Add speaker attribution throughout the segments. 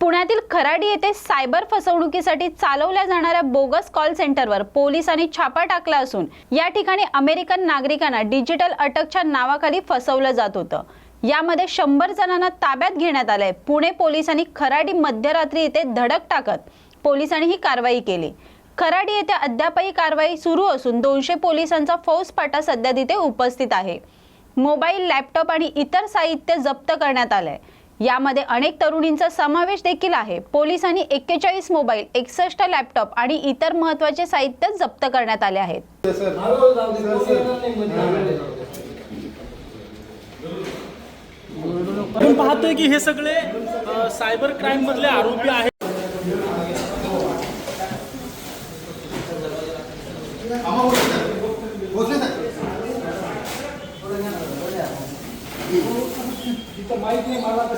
Speaker 1: पुण्यातील खराडी येथे सायबर फसवणुकीसाठी चालवल्या जाणाऱ्या बोगस कॉल सेंटरवर पोलिसांनी छापा टाकला असून या ठिकाणी अमेरिकन नागरिकांना डिजिटल अटकच्या नावाखाली फसवलं जात होतं. यामध्ये शंभर जणांना ताब्यात घेण्यात आलंय. पुणे पोलिसांनी खराडी मध्यरात्री येथे धडक टाकत पोलिसांनी ही कारवाई केली. खराडी येथे अद्यापही कारवाई सुरू असून दोनशे पोलिसांचा फौजपाटा सध्या तिथे उपस्थित आहे. मोबाईल लॅपटॉप आणि इतर साहित्य जप्त करण्यात आलंय. यामध्ये अनेक तरुणींचा समावेश देखील आहे. पोलिसांनी एक्केचाळीस मोबाईल एकसष्ट लॅपटॉप आणि इतर महत्त्वाचे साहित्य जप्त करण्यात आले आहेत.
Speaker 2: आपण पाहतोय की हे सगळे सायबर क्राईम मधले आरोपी आहेत.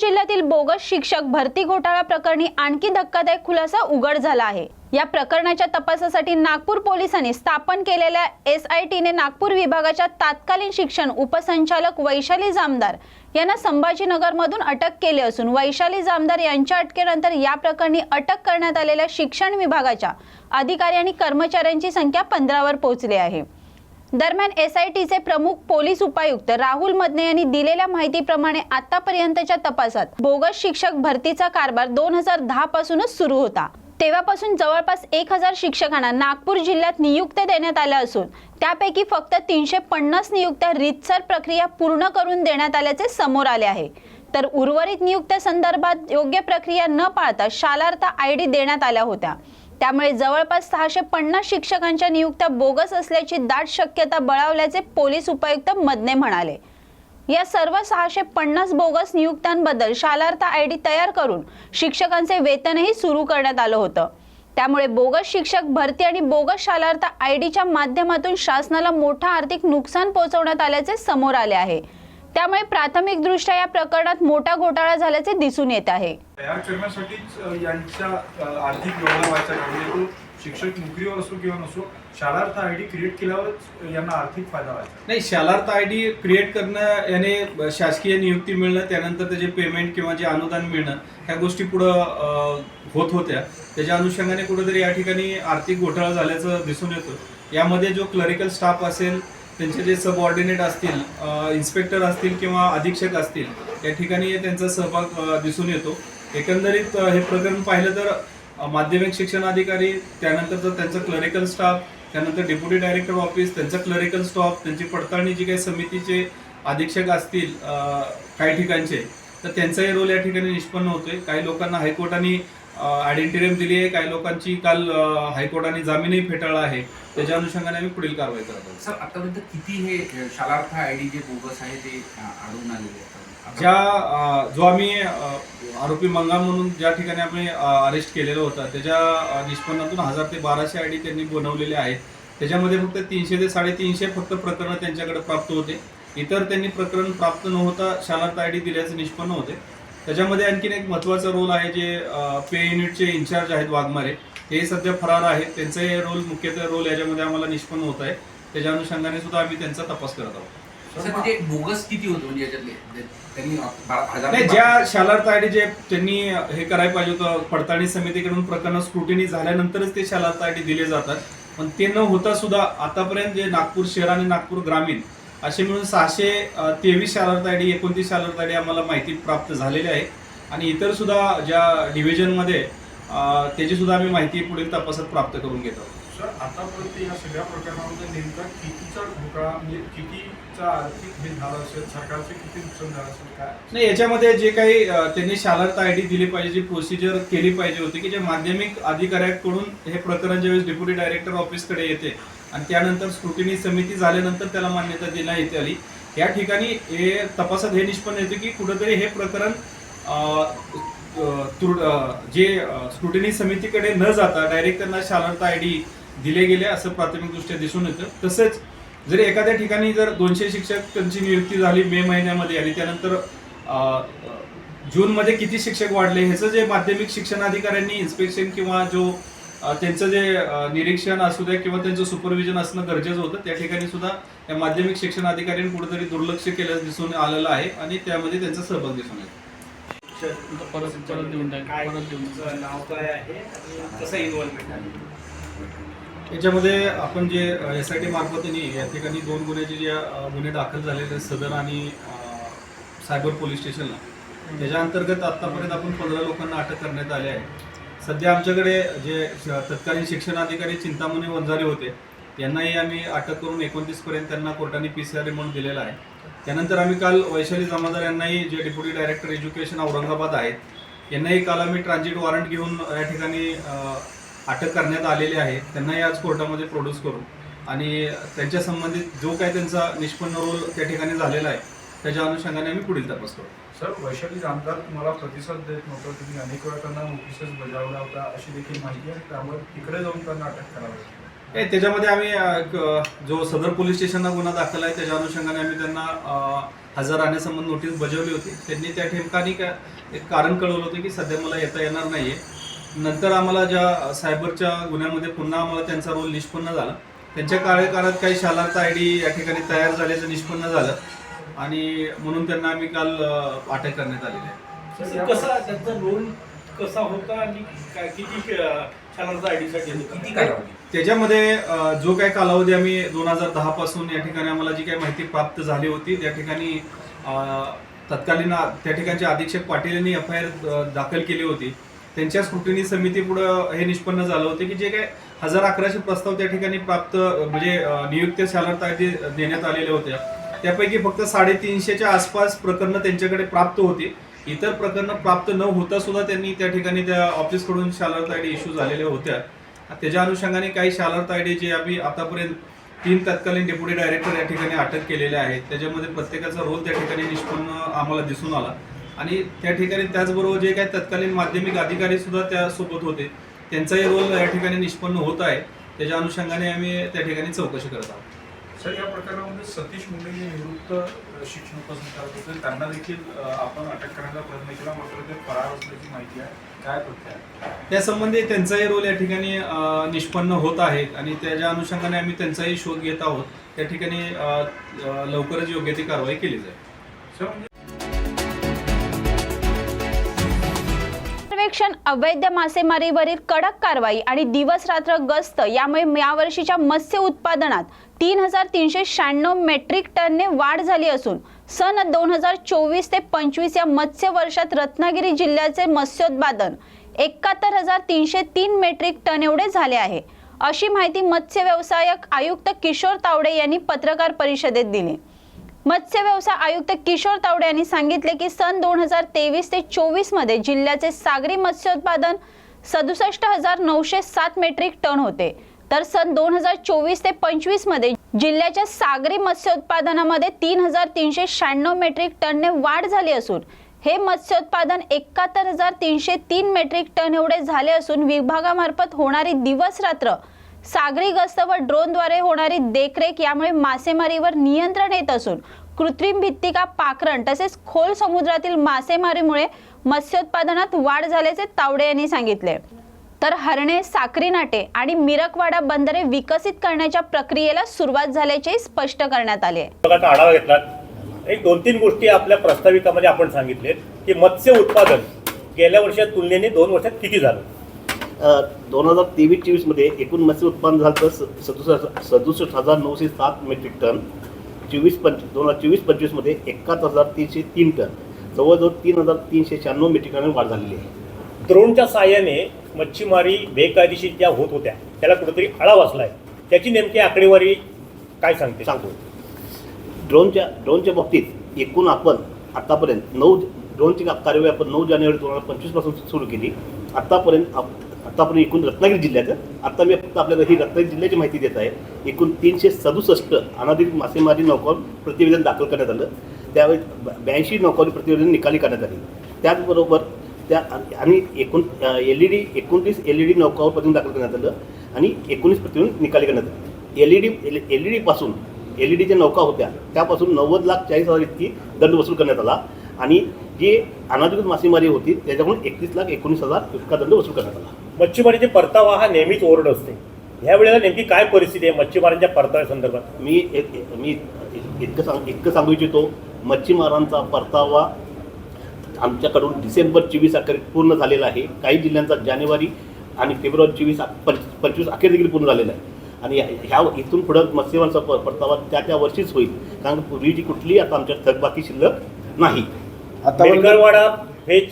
Speaker 1: जिल्ह्यातील बोगस शिक्षक भरती घोटाळा प्रकरणी आणखी धक्कादायक खुलासा उघड झाला आहे. या प्रकरणाच्या तपासासाठी नागपूर पोलिसांनी स्थापन केलेल्या एस आय टीने नागपूर विभागाच्या तात्कालीन शिक्षण उपसंचालक वैशाली जामदार यांना संभाजीनगरमधून अटक केली असून वैशाली जामदार यांच्या अटकेनंतर या प्रकरणी अटक करण्यात आलेल्या शिक्षण विभागाच्या अधिकारी आणि कर्मचाऱ्यांची संख्या पंधरावर पोहोचली आहे. दरम्यान एस आय टीचे प्रमुख पोलीस उपायुक्त राहुल मदने यांनी दिलेल्या माहितीप्रमाणे आतापर्यंतच्या तपासात बोगस शिक्षक भरतीचा कारभार दोन हजार दहा पासूनच सुरू होता. तेव्हापासून जवळपास एक हजार शिक्षकांना नागपूर जिल्ह्यात नियुक्त्या देण्यात आल्या असून त्यापैकी फक्त तीनशे पन्नास नियुक्त्या रितसर प्रक्रिया पूर्ण करून देण्यात आल्याचे समोर आले आहे. तर उर्वरित नियुक्त्या संदर्भात योग्य प्रक्रिया न पाळता शालार्थ आय डी देण्यात आल्या होत्या. त्यामुळे जवळपास सहाशे पन्नास शिक्षकांच्या नियुक्त्या बोगस असल्याची दाट शक्यता बळावल्याचे पोलीस उपायुक्त मदने म्हणाले. या सर्व सहाशे पन्नास बोगस नियुक्त्यांबद्दल शालार्थ आय डी तयार करून शिक्षकांचे वेतनही सुरू करण्यात आलं होतं. त्यामुळे बोगस शिक्षक भरती आणि बोगस शालार्थ आय डीच्या माध्यमातून शासनाला मोठा आर्थिक नुकसान पोहोचवण्यात आल्याचे समोर आले आहे. त्यामुळे प्राथमिकदृष्ट्या या प्रकरणात मोठा घोटाळा झाल्याचे दिसून येत आहे.
Speaker 3: तयार करण्यासाठीच अ, यांच्या आर्थिक व्यवहार म्हणजे शिक्षक नोकरीवर असो किंवा नसो शाळार्थ आय डी क्रिएट केल्यावरच यांना आर्थिक फायदा व्हायचा.
Speaker 4: नाही शालार्थ आय डी क्रिएट करणं याने शासकीय नियुक्ती मिळणं त्यानंतर त्याचे पेमेंट किंवा जे अनुदान मिळणं ह्या गोष्टी पुढं होत होत्या. त्याच्या अनुषंगाने कुठेतरी या ठिकाणी आर्थिक घोटाळा झाल्याचं दिसून येतं यामध्ये जो क्लरिकल स्टाफ असेल त्यांचे जे सबऑर्डिनेट असतील इन्स्पेक्टर असतील किंवा अधीक्षक असतील या ठिकाणी त्यांचा सहभाग दिसून येतो. एकंदरीत हे प्रकरण पाहिलं तर माध्यमिक शिक्षण अधिकारी त्यानंतर त्यांचं क्लरिकल स्टाफ त्यानंतर डेप्युटी डायरेक्टर ऑफिस त्यांचा क्लरिकल स्टाफ त्यांची पडताळणी जी काही समितीचे अधीक्षक असतील काही ठिकाणचे तर त्यांचाही रोल या ठिकाणी निष्पन्न होतोय. काही लोकांना हायकोर्टाने आयडेंटिरियम दिली आहे. काही लोकांची काल हायकोर्टाने जामीनही फेटाळला आहे. त्याच्या अनुषंगाने आम्ही पुढील कारवाई करत आहोत.
Speaker 5: सर आतापर्यंत किती हे शालार्थ आय डी जे बोगस आहे ते आढळून आलेले आहेत?
Speaker 4: ज्या जो आम्ही आरोपी मंगाम म्हणून ज्या ठिकाणी आम्ही अरेस्ट केलेलं होतं त्याच्या निष्पन्नातून हजार ते बाराशे आय डी त्यांनी बनवलेले आहेत. त्याच्यामध्ये फक्त तीनशे ते साडेतीनशे फक्त प्रकरणं त्यांच्याकडे प्राप्त होते. इतर त्यांनी प्रकरण प्राप्त न होता शालार्थ आय डी दिल्याचे निष्पन्न होते. त्याच्यामध्ये आणखीन एक महत्त्वाचा रोल आहे जे पे युनिटचे इन्चार्ज आहेत वाघमारे ते सध्या फरार आहेत. त्यांचे रोल मुख्यतः रोल याच्यामध्ये आम्हाला निष्पन्न होत आहे. त्याच्या अनुषंगाने सुद्धा आम्ही त्यांचा तपास करत आहोत.
Speaker 5: म्हणजे बोगस किती होतं म्हणजे याच्यातले? जे त्यांनी बारा- हजार
Speaker 4: नाही ज्या शालार्थ आय डी जे त्यांनी हे करायला पाहिजे होतं पडताळणी समितीकडून प्रकरण स्क्रुटिनी झाल्यानंतरच ते शालार्थ आय डी दिले जातात. पण ते न होता सुद्धा आतापर्यंत जे नागपूर शहर आणि नागपूर ग्रामीण असे मिळून सहाशे तेवीस शालार्थ आय डी एकोणतीस शालार्थ आय डी आम्हाला माहिती प्राप्त झालेली आहे. आणि इतर सुद्धा ज्या डिव्हिजनमध्ये अं, त्याची सुद्धा आम्ही माहिती पुढील तपासात प्राप्त करून घेत.
Speaker 3: सर आतापर्यंत या सगळ्या प्रकरणामध्ये नेमका कितीचा घोटाळा म्हणजे कितीचा आर्थिक हे झालं असेल सरकारचे किती नुकसान झालं असेल काय?
Speaker 4: नाही याच्यामध्ये जे काही त्यांनी शालार्थ आय डी दिली पाहिजे जी प्रोसिजर केली पाहिजे होती की जे माध्यमिक अधिकाऱ्याकडून हे प्रकरण ज्यावेळेस डेप्युटी डायरेक्टर ऑफिसकडे येते आणि त्यानंतर स्क्रुटिनी समिती झाल्यानंतर त्याला मान्यता देण्यात येते आली. या ठिकाणी हे तपासात हे निष्पन्न येते की कुठंतरी हे प्रकरण तुर- जे स्क्रुटिनी समितीकडे न जाता डायरेक्ट त्यांना शालार्थ आय डी दिले गेले असं प्राथमिकदृष्ट्या दिसून येतं. तसंच जर एखाद्या ठिकाणी जर दोनशे शिक्षक त्यांची नियुक्ती झाली मे महिन्यामध्ये आणि त्यानंतर जूनमध्ये किती शिक्षक वाढले ह्याचं जे माध्यमिक शिक्षण अधिकाऱ्यांनी इन्स्पेक्शन किंवा जो त्यांचं जे निरीक्षण असू द्या किंवा त्यांचं सुपरविजन असणं गरजेचं होतं. त्या ठिकाणी सुद्धा या माध्यमिक शिक्षण अधिकाऱ्यांनी कुठेतरी दुर्लक्ष केलं दिसून आलेलं आहे आणि त्यामध्ये त्यांचा सहभाग दिसून येतो.
Speaker 2: परत परत देऊन टाक परत देऊन टाक.
Speaker 6: नाव काय आहे कसं इन्व्हॉल्वमेंट आहे?
Speaker 4: याच्यामध्ये आपण जे एस आय टी मार्फतीने या ठिकाणी दोन गुन्ह्याचे जे गुन्हे दाखल झालेले आहेत सदर आणि सायबर पोलीस स्टेशनला त्याच्या अंतर्गत आतापर्यंत आपण पंधरा लोकांना अटक करण्यात आले आहे. सध्या आमच्याकडे जे श- तत्कालीन शिक्षण अधिकारी चिंतामणी वंजारे होते यांनाही आम्ही अटक करून एकोणतीस पर्यंत त्यांना कोर्टाने पी सी आर रिमांड दिलेला आहे. त्यानंतर आम्ही काल वैशाली जमादार यांनाही जे डेप्युटी डायरेक्टर एज्युकेशन औरंगाबाद आहेत यांनाही काल आम्ही ट्रान्झिट वॉरंट घेऊन या ठिकाणी अटक करण्यात आलेली आहे. त्यांनाही आज कोर्टामध्ये प्रोड्यूस करू आणि त्यांच्या संबंधित जो काय त्यांचा निष्पन्न रोल त्या ठिकाणी झालेला आहे त्याच्या अनुषंगाने आम्ही पुढील तपास करू.
Speaker 3: सर वैशाली आमदार तुम्हाला प्रतिसाद देत नव्हतं. तुम्ही अनेक वेळा त्यांना नोटिसेस बजावला होता. अशी देखील माहिती आहे. त्यामुळे तिकडे जाऊन त्यांना अटक करावी
Speaker 4: ए, त्याच्यामध्ये आम्ही अ, जो सदर पोलीस स्टेशनला गुन्हा दाखल आहे त्याच्या अनुषंगाने आम्ही त्यांना अ, हजर राहण्यासंबंध नोटीस बजावली होती. त्यांनी त्या ठिकाणी का एक कारण कळवलं होतं की सध्या मला येता येणार नाही आहे नंतर आम्हाला ज्या सायबरच्या गुन्ह्यामध्ये पुन्हा आम्हाला त्यांचा रोल निष्पन्न झाला. त्यांच्या कार्यकाळात काही शालार्थ आय डी या ठिकाणी तयार झाल्याचं निष्पन्न झालं. आणि म्हणून त्यांना आम्ही काल अटक करण्यात आलेली आहे.
Speaker 2: कसा त्यांचा रोल कसा होता आणि काय किती
Speaker 5: कालावधी?
Speaker 4: त्याच्यामध्ये जो काय कालावधी आम्ही दोन हजार दहा पासून या ठिकाणी आम्हाला जी काही माहिती प्राप्त झाली होती त्या ठिकाणी तत्कालीन त्या ठिकाणचे अधीक्षक पाटील यांनी एफ आय आर दाखल केली होती. त्यांच्या स्क्रुटिनी समितीपुढं हे निष्पन्न झालं होतं की जे काय हजार अकराशे प्रस्ताव त्या ठिकाणी प्राप्त म्हणजे नियुक्त शालार्थ आधी देण्यात आलेल्या होत्या त्यापैकी फक्त साडेतीनशेच्या आसपास प्रकरणं त्यांच्याकडे प्राप्त होती. इतर प्रकरणं प्राप्त न होता सुद्धा त्यांनी त्या ठिकाणी त्या ऑफिसकडून शालार्थ आय डी इश्यू झालेल्या होत्या. त्याच्या अनुषंगाने काही शालार्थ आय डी जे आम्ही आतापर्यंत तीन तत्कालीन डेप्युटी डायरेक्टर या ठिकाणी अटक केलेले आहेत. त्याच्यामध्ये प्रत्येकाचा रोल त्या ठिकाणी निष्पन्न आम्हाला दिसून आला. आणि त्या ठिकाणी त्याचबरोबर जे काही तत्कालीन माध्यमिक अधिकारी सुद्धा त्यासोबत होते. त्यांचाही रोल या ठिकाणी निष्पन्न होत आहे. त्याच्या अनुषंगाने आम्ही त्या ठिकाणी चौकशी करत आहोत.
Speaker 3: सर या प्रकरणामध्ये सतीश मुंडे जे निवृत्त शिक्षण पसंत करत होते. त्यांना देखील आपण अटक करण्याचा प्रयत्न केला मात्र ते फरार असल्याची माहिती आहे. काय आहे?
Speaker 4: त्यासंबंधी त्यांचाही रोल या ठिकाणी निष्पन्न होत आहेत आणि त्याच्या अनुषंगाने आम्ही त्यांचाही शोध घेत आहोत. त्या ठिकाणी लवकरच योग्य ती कारवाई केली जाईल.
Speaker 3: सर म्हणजे
Speaker 1: सर्वेक्षण अवैध मासेमारीवरील कडक कारवाई आणि दिवस रात्र गस्त यामुळे यावर्षीच्या मत्स्य उत्पादनात तीन हजार तीनशे शहाण्णव मेट्रिक टनने वाढ झाली असून सन दोन हजार चोवीस ते पंचवीस या मत्स्य वर्षात रत्नागिरी जिल्ह्याचे मत्स्योत्पादन एकाहत्तर हजार तीनशे तीन मेट्रिक टन एवढे झाले आहे. अशी माहिती मत्स्य व्यवसायक आयुक्त किशोर तावडे यांनी पत्रकार परिषदेत दिली. मत्स्य व्यवसाय आयुक्त किशोर तावडे यांनी सांगितले की सन दोन हजार तेवीस ते चोवीसमध्ये जिल्ह्याचे सागरी मत्स्योत्पादन सदुसष्ट हजार नऊशे सात मेट्रिक टन होते. तर सन दोन हजार चोवीस ते पंचवीसमध्ये जिल्ह्याच्या सागरी मत्स्योत्पादनामध्ये तीन हजार तीनशे शहाण्णव मेट्रिक टनने वाढ झाली असून हे मत्स्योत्पादन एकाहत्तर हजार तीनशे तीन मेट्रिक टन एवढे झाले असून विभागामार्फत होणारी दिवस रात्र सागरी गस्त व ड्रोनद्वारे होणारी देखरेख यामुळे मासेमारीवर नियंत्रण येत असून कृत्रिम भित्तिका पाखरण तसेच खोल समुद्रातील मासेमारीमुळे मत्स्योत्पादनात वाढ झाल्याचे तावडे यांनी सांगितले. तर हरणे साक्री नाटे आणि मिरकवाडा बंदरे विकसित करण्याच्या प्रक्रियेला सुरुवात झाल्याचे स्पष्ट करण्यात आले.
Speaker 7: आढावा घेतला एक दोन तीन गोष्टी आपल्या प्रस्ताविकामध्ये आपण सांगितले की मत्स्य उत्पादन गेल्या वर्षात तुलनेने दोन वर्षात किती झालं?
Speaker 8: दोन हजार तेवीस चोवीसमध्ये एकूण मत्स्य उत्पादन झालं सदुसष्ट सदुसष्ट हजार नऊशे सात मेट्रिक टन चोवीस पंच दोन हजार चोवीस पंचवीसमध्ये एकाहत्तर हजार तीनशे तीन टन. जवळजवळ तीन हजार तीनशे शहाण्णव मेट्रिक टन वाढ झालेली आहे.
Speaker 7: ड्रोनच्या साहाय्याने मच्छीमारी बेकायदेशीर ज्या होत होत्या. त्याला कुठेतरी आळा वाचला आहे त्याची नेमकी आकडेवारी काय सांगते?
Speaker 8: सांगतो ड्रोनच्या ड्रोनच्या बाबतीत एकूण आपण आतापर्यंत नऊ ड्रोनची कार्यवाही आपण नऊ जानेवारी दोन हजार पंचवीसपासून सुरू केली. आत्तापर्यंत आप- एकूण रत्नागिरी जिल्ह्यात आता मी फक्त आपल्याला ही रत्नागिरी जिल्ह्याची माहिती देत आहे. एकूण तीनशे सदुसष्ट अनाधिक मासेमारी नौकावर प्रतिवेदन दाखल करण्यात आलं. त्यावेळी ब्याऐंशी नौकावरी प्रतिवेदन निकाली करण्यात आली. त्याचबरोबर त्या आणि एकूण एल ई डी एकोणतीस एल ई डी नौकावर प्रतिवेदन दाखल करण्यात आलं आणि एकोणीस प्रतिवेदन निकाली करण्यात आली. L E D L E डीपासून एल ई डीच्या नौका होत्या त्यापासून नव्वद लाख चाळीस हजार इतकी दंड वसूल करण्यात आला आणि जी अनाधिकृत मासेमारी होती त्याच्याकडून एकतीस लाख एकोणीस हजार इतका दंड वसूल करण्यात आला.
Speaker 7: मच्छीमारीचे परतावा हा नेहमीच ओरड असते. ह्या वेळेला नेमकी काय परिस्थिती आहे मच्छीमारांच्या परताव्या संदर्भात?
Speaker 8: मी एक- मी इतकं सांग इतकं सांगू इच्छितो. मच्छीमारांचा परतावा आमच्याकडून डिसेंबर चोवीस अखेर पूर्ण झालेला आहे. काही जिल्ह्यांचा जानेवारी आणि फेब्रुवारी चोवीस पंचवीस अखेर देखील पूर्ण झालेला आहे. आणि ह्या इथून पुढं मत्स्यमारांचा प- परतावा त्या त्या वर्षीच होईल. कारण पूर्वीची कुठलीही आता आमच्या थकबाकी शिल्लक नाही.
Speaker 7: बेलगरवाडा फेज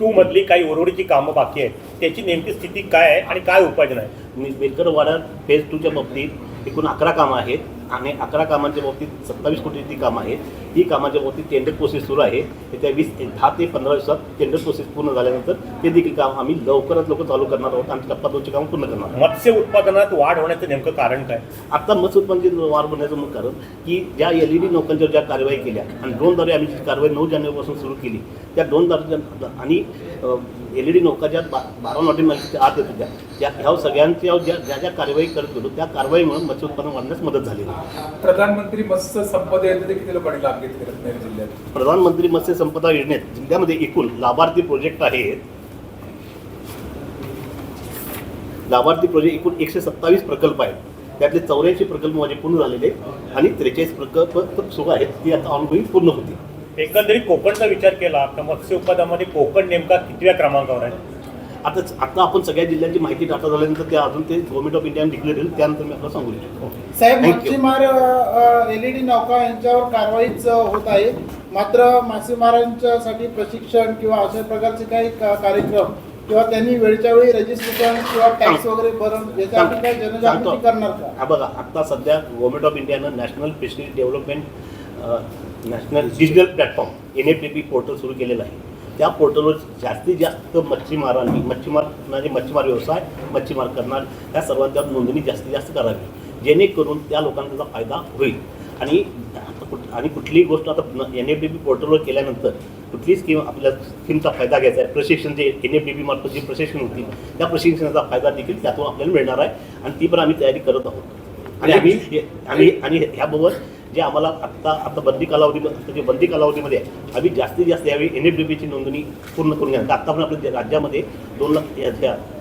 Speaker 7: टू मधली काही उर्वरितची कामं बाकी आहेत. त्याची नेमकी स्थिती काय आहे आणि काय उपाययोजना आहे?
Speaker 8: वाड्यात फेज टूच्या बाबतीत एकूण अकरा कामं आहेत आणि अकरा कामांच्या बाबतीत सत्तावीस कोटीची कामं आहेत. ही कामाच्या बाबतीत टेंडर प्रोसेस सुरू आहे. येत्या वीस दहा ते पंधरा दिवसात टेंडर प्रोसेस पूर्ण झाल्यानंतर ते देखील काम आम्ही लवकरात लवकर चालू करणार आहोत. आणि टप्पा दोनची कामं पूर्ण करणार आहोत.
Speaker 7: मत्स्य उत्पादनात वाढ होण्याचं नेमकं कारण काय?
Speaker 8: आता मत्स्य उत्पादन वाढ होण्याचं मुख्य कारण की ज्या एल ई डी नौकांच्या ज्या कारवाई केल्या आणि ड्रोनद्वारे आम्ही जी कारवाई नऊ जानेवारीपासून सुरू केली त्या ड्रोनद्वारे आणि एल ई डी नौका ज्या बा बारा नॉटिक माहितीच्या आत येत होत्या त्या ह्या सगळ्यांच्या ज्या ज्या ज्या कारवाई करत गेलो त्या कारवाईमुळे मत्स्य उत्पादन वाढण्यास मदत आहे
Speaker 3: प्रधानमंत्री मत्स्य संपदा योजनेचे किती लोकांनी लाभ घेतले रत्नागिरी जिल्ह्यात?
Speaker 8: प्रधानमंत्री मत्स्य संपदा योजनेत जिल्ह्यामध्ये एकूण लाभार्थी प्रोजेक्ट आहेत. लाभार्थी प्रोजेक्ट एकूण एकशे सत्तावीस प्रकल्प आहेत. त्यातले चौऱ्याऐंशी प्रकल्प माझे पूर्ण झालेले आणि त्रेचाळीस प्रकल्प सुरू आहेत ती आता ऑनगोईंग पूर्ण होतील.
Speaker 7: एकंदरीत कोकणचा विचार केला तर मत्स्य उत्पादनामध्ये कोकण नेमका कितव्या क्रमांकावर आहे?
Speaker 8: आता आता आपण सगळ्या जिल्ह्यांची माहिती डाटा झाल्यानंतर त्या अजून ते गव्हर्नमेंट ऑफ इंडियाने डिक्लेअर केलं त्यानंतर मी आपल्याला सांगू इच्छितो.
Speaker 9: साहेब
Speaker 8: Thank you.
Speaker 9: मच्छीमार एल ई डी नौका यांच्यावर कारवाईच होत आहे. मात्र मासेमारांच्यासाठी प्रशिक्षण किंवा अशा प्रकारचे काही कार्यक्रम किंवा त्यांनी वेळच्या वेळी रजिस्ट्रेशन किंवा टॅक्स वगैरे भरून याच्यासाठी काही जनजागृती करणार का?
Speaker 8: हा बघा आता सध्या गव्हर्नमेंट ऑफ इंडियानं national fishery development national digital platform N F D P portal सुरू केलेलं आहे. त्या पोर्टलवर जास्तीत जास्त मच्छीमारांनी मच्छीमार म्हणजे मच्छीमार व्यवसाय मच्छीमार करणार या सर्वांच्या नोंदणी जास्तीत जास्त करावी. जेणेकरून त्या लोकांना त्याचा फायदा होईल. आणि आणि कुठलीही गोष्ट आता एन एफ डी पी पोर्टलवर केल्यानंतर कुठलीही स्कीम आपल्या स्कीमचा फायदा घ्यायचा आहे. प्रशिक्षण जे एन एफ डी पी मार्फत जे प्रशिक्षण होतील त्या प्रशिक्षणाचा फायदा देखील त्यातून आपल्याला मिळणार आहे. आणि ती पण आम्ही तयारी करत आहोत. आणि आम्ही हे- आम्ही आणि ह्याबाबत जे आम्हाला आत्ता आता बंदी कालावधी जे बंदी कालावधीमध्ये आहे आम्ही जास्तीत जास्त यावेळी एन एफ डी पीची नोंदणी पूर्ण करून घ्या. आता पण आपल्या राज्यामध्ये दोन लाख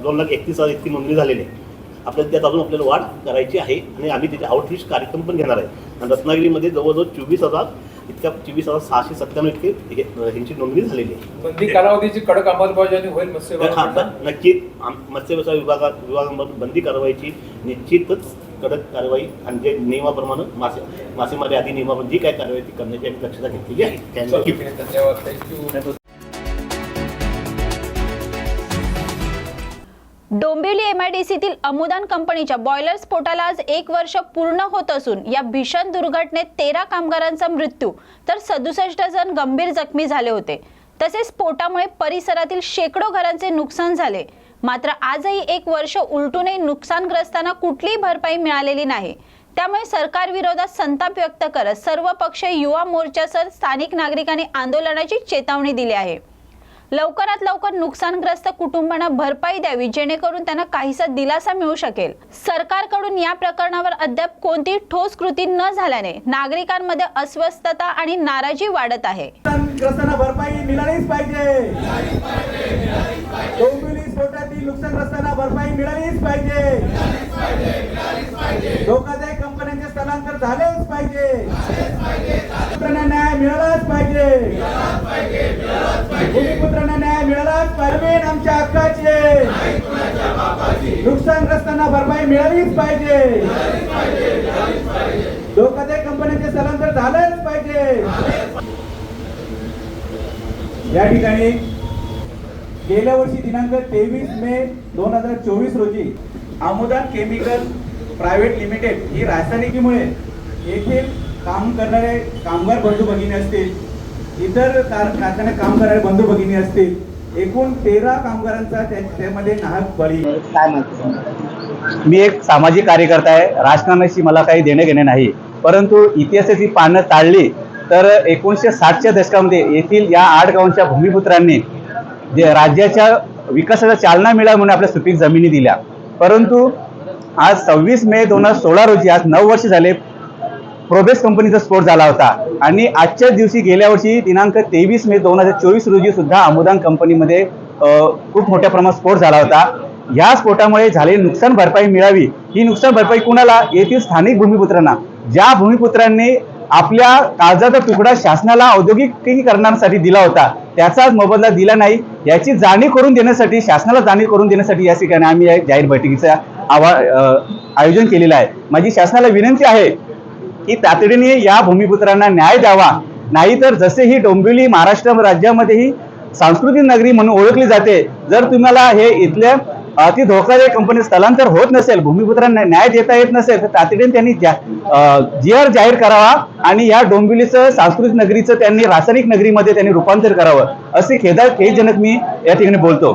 Speaker 8: दोन लाख एकतीस हजार इतकी नोंदणी झालेली आहे. आपल्याला त्यात अजून आपल्याला वाढ करायची आहे आणि आम्ही त्याचे आउटरीच कार्यक्रम पण घेणार आहे. आणि रत्नागिरीमध्ये जवळजवळ चोवीस हजार इतक्या चोवीस हजार सहाशे सत्त्याण्णव इतके ह्यांची नोंदणी झालेली आहे.
Speaker 3: बंदी कालावधीची कडक अंमलबजावणी होईल मत्स्य
Speaker 8: नक्कीच. आम- मत्स्य व्यवसाय विभागात विभागामधून बंदी कारवाईची निश्चितच कडक कारवाई आणि जे नियमाप्रमाणे मासे मासेमारी आदी नियमाप्रमाणे जी काय कारवाई ती करण्याची आम्ही दक्षता घेतलेली आहे.
Speaker 1: डोंबिवली एमआयडीसीतील अमुदान कंपनीच्या बॉयलर स्फोटाला आज एक वर्ष पूर्ण होत असून या भीषण दुर्घटनेत तेरा कामगारांचा मृत्यू तर सदुसष्ट जण गंभीर जखमी झाले होते. तसेच स्फोटामुळे परिसरातील शेकडो घरांचे नुकसान झाले. मात्र आजही एक वर्ष उलटूनही नुकसानग्रस्तांना कुठलीही भरपाई मिळालेली नाही. त्यामुळे सरकार विरोधात संताप व्यक्त करत सर्व पक्ष युवा मोर्चासह स्थानिक नागरिकांनी आंदोलनाची चेतावणी दिली आहे. लवकरात लवकर नुकसानग्रस्त कुटुंबांना भरपाई द्यावी जेणेकरून त्यांना काहीसा दिलासा मिळू शकेल. सरकारकडून या प्रकरणावर अद्याप कोणती ठोस कृती न झाल्याने नागरिकांमध्ये अस्वस्थता आणि नाराजी वाढत आहे.
Speaker 10: भरपाई मिळालीच पाहिजे. स्फोटातील नुकसानग्रस्तांना भरपाई मिळालीच पाहिजे. धोकादायक कंपन्यांचे स्थलांतर झालेच पाहिजे. न्याय मिळालाच पाहिजे. पाहिजे आमच्या हक्काचे. नुकसानग्रस्तांना भरपाई मिळालीच पाहिजे. धोकादायक कंपन्यांचे स्थलांतर झालंच पाहिजे. या ठिकाणी गेल्या वर्षी दिनांक तेवीस मे दोन हजार चोवीस रोजी आमोदान केमिकल प्रायव्हेट लिमिटेड ही रासायनिकीमुळे येथील काम करणारे कामगार बंधू भगिनी असतील इतर कार कारखान्यात काम करणारे बंधू भगिनी असतील एकूण तेरा कामगारांचा त्यामध्ये नाहक बळी.
Speaker 11: मी एक सामाजिक कार्यकर्ता आहे. राजकारणाशी मला काही देणे घेणे नाही. परंतु इतिहासाची पानं ताळली तर एकोणीसशे साठच्या दशकामध्ये येथील या आठ गावांच्या भूमिपुत्रांनी जे राज्याच्या विकासाला चालना मिळावी म्हणून आपल्या सुपीक जमिनी दिल्या. परंतु आज सव्वीस मे दोन हजार सोळा रोजी आज नऊ वर्ष झाले प्रोबेस कंपनीचा स्फोट झाला होता. आणि आजच्याच दिवशी गेल्या वर्षी दिनांक तेवीस मे दोन हजार चोवीस रोजी सुद्धा अमुदान कंपनीमध्ये खूप मोठ्या प्रमाणात स्फोट झाला होता. या स्फोटामुळे झालेली नुकसान भरपाई मिळावी ही नुकसान भरपाई कुणाला? येथील स्थानिक भूमिपुत्रांना. ज्या भूमिपुत्रांनी आपल्या काळजाचा तुकडा शासनाला औद्योगिकीकरणासाठी दिला होता त्याचाच मोबदला दिला नाही याची जाणीव करून देण्यासाठी शासनाला जाणीव करून देण्यासाठी या ठिकाणी आम्ही जाहीर बैठकीचा आवा आयोजन केलेलं आहे. माझी शासनाला विनंती आहे की तातडीने या भूमिपुत्रांना न्याय द्यावा. नाहीतर जसे ही डोंबिवली महाराष्ट्र राज्यामध्ये ही सांस्कृतिक नगरी म्हणून ओळखली जाते जर तुम्हाला हे इथल्या अति धोकादायक कंपनी स्थलांतर होत नसेल भूमिपुत्रांना न्याय देता येत नसेल तर तातडीने त्यांनी जी आर जाहीर करावा आणि या डोंबिवलीचं सांस्कृतिक नगरीचं त्यांनी रासायनिक नगरीमध्ये त्यांनी रूपांतर करावं. असे खेदा खेदजनक मी या ठिकाणी बोलतो.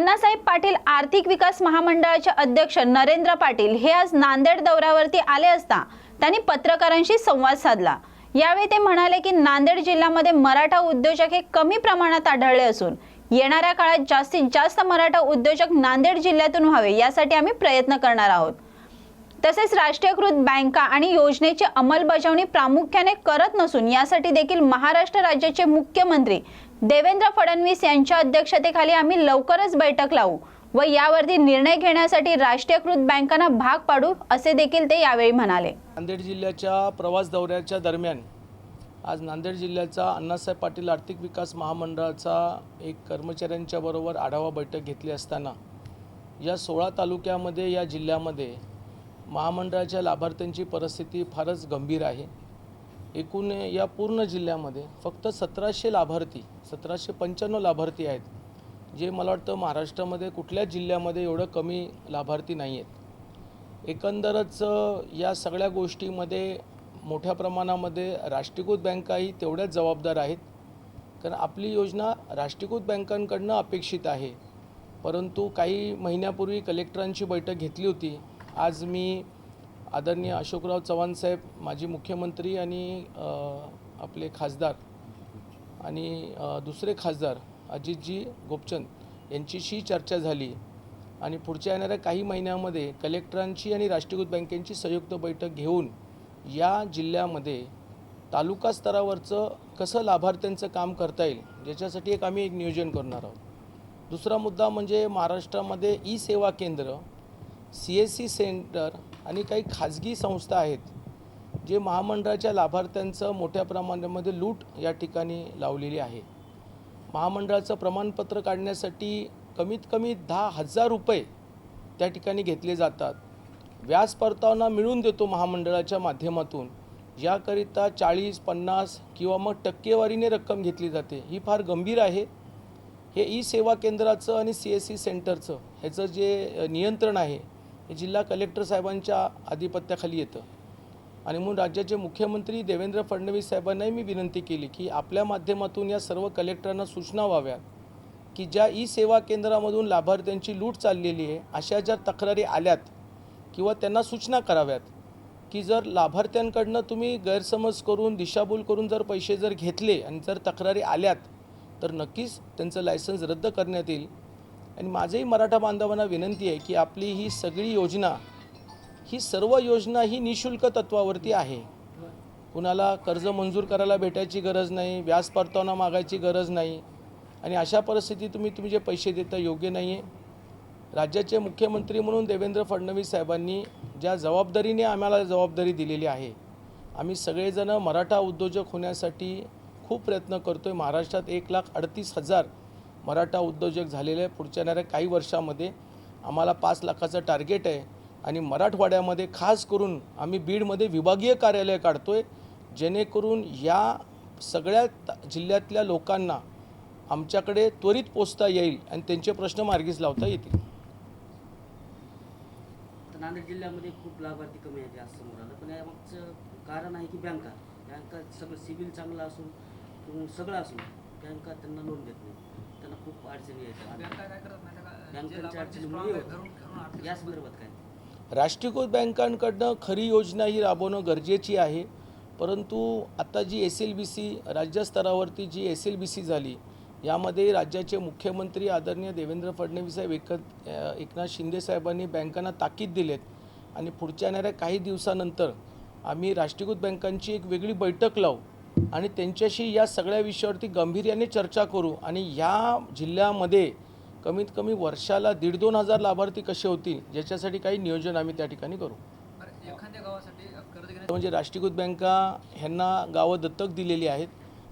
Speaker 1: अण्णासाहेब पाटील आर्थिक विकास महामंडळाचे अध्यक्ष नरेंद्र पाटील हे आज नांदेड दौऱ्यावरती आले असता त्यांनी पत्रकारांशी संवाद साधला. यावेळी ते म्हणाले की नांदेड जिल्ह्यामध्ये मराठा उद्योजक हे कमी प्रमाणात आढळले असून येणाऱ्या काळात जास्तीत जास्त मराठा उद्योजक नांदेड जिल्ह्यातून व्हावे यासाठी आम्ही प्रयत्न करणार आहोत. तसेच राष्ट्रीयकृत बँका आणि योजनेची अंमलबजावणी प्रामुख्याने करत नसून यासाठी देखील महाराष्ट्र राज्याचे मुख्यमंत्री देवेंद्र फडणवीस यांच्या अध्यक्षतेखाली आम्ही लवकरच बैठक लावू व यावरती निर्णय घेण्यासाठी राष्ट्रीयकृत बँकांना भाग पाडू असे देखील ते यावेळी म्हणाले.
Speaker 6: नांदेड जिल्ह्याच्या प्रवास दौऱ्याच्या दरम्यान आज नांदेड जिल्ह्याचा अण्णासाहेब पाटील आर्थिक विकास महामंडळाचा एक कर्मचाऱ्यांच्या बरोबर आढावा बैठक घेतली असताना या सोळा तालुक्यामध्ये या जिल्ह्यामध्ये महामंडळाच्या लाभार्थ्यांची परिस्थिती फारच गंभीर आहे. एकूण या पूर्ण जिल्ह्यामध्ये फक्त सतराशे लाभार्थी सतराशे पंच्याण्णव लाभार्थी आहेत जे मला वाटतं महाराष्ट्रामध्ये कुठल्याच जिल्ह्यामध्ये एवढं कमी लाभार्थी नाही आहेत. एकंदरच या सगळ्या गोष्टीमध्ये मोठ्या प्रमाणामध्ये राष्ट्रीयकृत बँकाही तेवढ्याच जबाबदार आहेत. कारण आपली योजना राष्ट्रीयकृत बँकांकडनं अपेक्षित आहे. परंतु काही महिन्यापूर्वी कलेक्टरांची बैठक घेतली होती. आज मी आदरणीय अशोकराव चव्हाण साहेब माजी मुख्यमंत्री आणि आपले खासदार आणि दुसरे खासदार अजितजी गोपचंद यांच्याशी चर्चा झाली आणि पुढच्या येणाऱ्या काही महिन्यामध्ये कलेक्टरांची आणि राष्ट्रीयकृत बँकेची संयुक्त बैठक घेऊन या जिल्ह्यामध्ये तालुका स्तरावरचं कसं लाभार्थ्यांचं काम करता येईल ज्याच्यासाठी एक आम्ही एक नियोजन करणार आहोत. दुसरा मुद्दा म्हणजे महाराष्ट्रामध्ये ई सेवा केंद्र सी एस सी सेंटर आणि काही खाजगी संस्था आहेत जे महामंडळाच्या लाभार्थ्यांचं मोठ्या प्रमाणामध्ये लूट या ठिकाणी लावलेली आहे. महामंडळाचं प्रमाणपत्र काढण्यासाठी कमीत कमी दहा हजार रुपये त्या ठिकाणी घेतले जातात. व्याज परतावना मिळून देतो महामंडळाच्या माध्यमातून याकरिता चाळीस पन्नास किंवा मग टक्केवारीने रक्कम घेतली जाते. ही फार गंभीर आहे. हे ई सेवा केंद्राचं आणि सी एस सी सेंटरचं ह्याचं जे नियंत्रण आहे हे जिल्हा कलेक्टर साहेबांच्या आधिपत्याखाली येतं. आणि म्हणून राज्याचे मुख्यमंत्री देवेंद्र फडणवीस साहेबांनाही मी विनंती केली की आपल्या माध्यमातून या सर्व कलेक्टरांना सूचना व्हाव्या की ज्या ई सेवा केंद्रामधून लाभार्थ्यांची लूट चाललेली आहे अशा ज्या तक्रारी आल्यात किंवा त्यांना सूचना कराव्यात की जर लाभार्थ्यांकडनं तुम्ही गैरसमज करून दिशाभूल करून जर पैसे जर घेतले आणि जर तक्रारी आल्यात तर नक्कीच त्यांचं लायसन्स रद्द करण्यात येईल. आणि माझंही मराठा बांधवांना विनंती आहे की आपली ही सगळी योजना ही सर्व योजना ही निशुल्क तत्वावरती आहे. कुणाला कर्ज मंजूर करायला भेटायची गरज नाही व्याज परतावा मागायची गरज नाही आणि अशा परिस्थितीत तुम्ही तुम्ही जे पैसे देता योग्य नाही आहे राज्याचे मुख्यमंत्री म्हणून देवेंद्र फडणवीस साहेबांनी ज्या जबाबदारीने आम्हाला जबाबदारी दिलेली आहे आम्ही सगळेजणं मराठा उद्योजक होण्यासाठी खूप प्रयत्न करतो आहे महाराष्ट्रात एक लाख अडतीस हजार मराठा उद्योजक झालेले आहे पुढच्या येणाऱ्या काही वर्षामध्ये आम्हाला पाच लाखाचं टार्गेट आहे. आणि मराठवाड्यामध्ये खास करून आम्ही बीडमध्ये विभागीय कार्यालय काढतो आहे जेणेकरून या सगळ्या जिल्ह्यातल्या लोकांना आमच्याकडे त्वरित पोचता येईल आणि त्यांचे प्रश्न मार्गीस लावता येतील.
Speaker 12: नांदेड जिल्ह्यामध्ये खूप लाभार्थी कमी आहेत असं समोर आलं पण यामागचं कारण आहे की बँका. बँका सगळं सिबिल चांगलं असून सगळं असून बँका त्यांना लोन देत नाही खूप अडचणी येतात. या संदर्भात काय?
Speaker 6: राष्ट्रीयकृत बँकांकडनं खरी योजना ही राबवणं गरजेची आहे. परंतु आता G S L B C राज्यस्तरावरती G S L B C झाली यामध्ये राज्याचे मुख्यमंत्री आदरणीय देवेंद्र फडणवीस साहेब एकत एकनाथ शिंदे साहेबांनी बँकांना ताकीद दिलेत. आणि पुढच्या येणाऱ्या काही दिवसानंतर आम्ही राष्ट्रीयकृत बँकांची एक वेगळी बैठक लावू. आणि त्यांच्याशी या सगळ्या विषयावरती गांभीर्याने चर्चा करू. आणि या जिल्ह्यामध्ये कमीत कमी वर्षाला दीड दोन हजार लाभार्थी कसे होतील ज्याच्यासाठी काही नियोजन आम्ही त्या ठिकाणी करू.
Speaker 12: एखाद्या गावासाठी कर्ज
Speaker 6: म्हणजे राष्ट्रीयकृत बँका ह्यांना गावं दत्तक दिलेली आहेत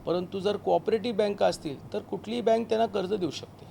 Speaker 6: परंतु जर कोऑपरेटिव्ह बँका असतील तर कुठलीही बँक त्यांना कर्ज देऊ शकते.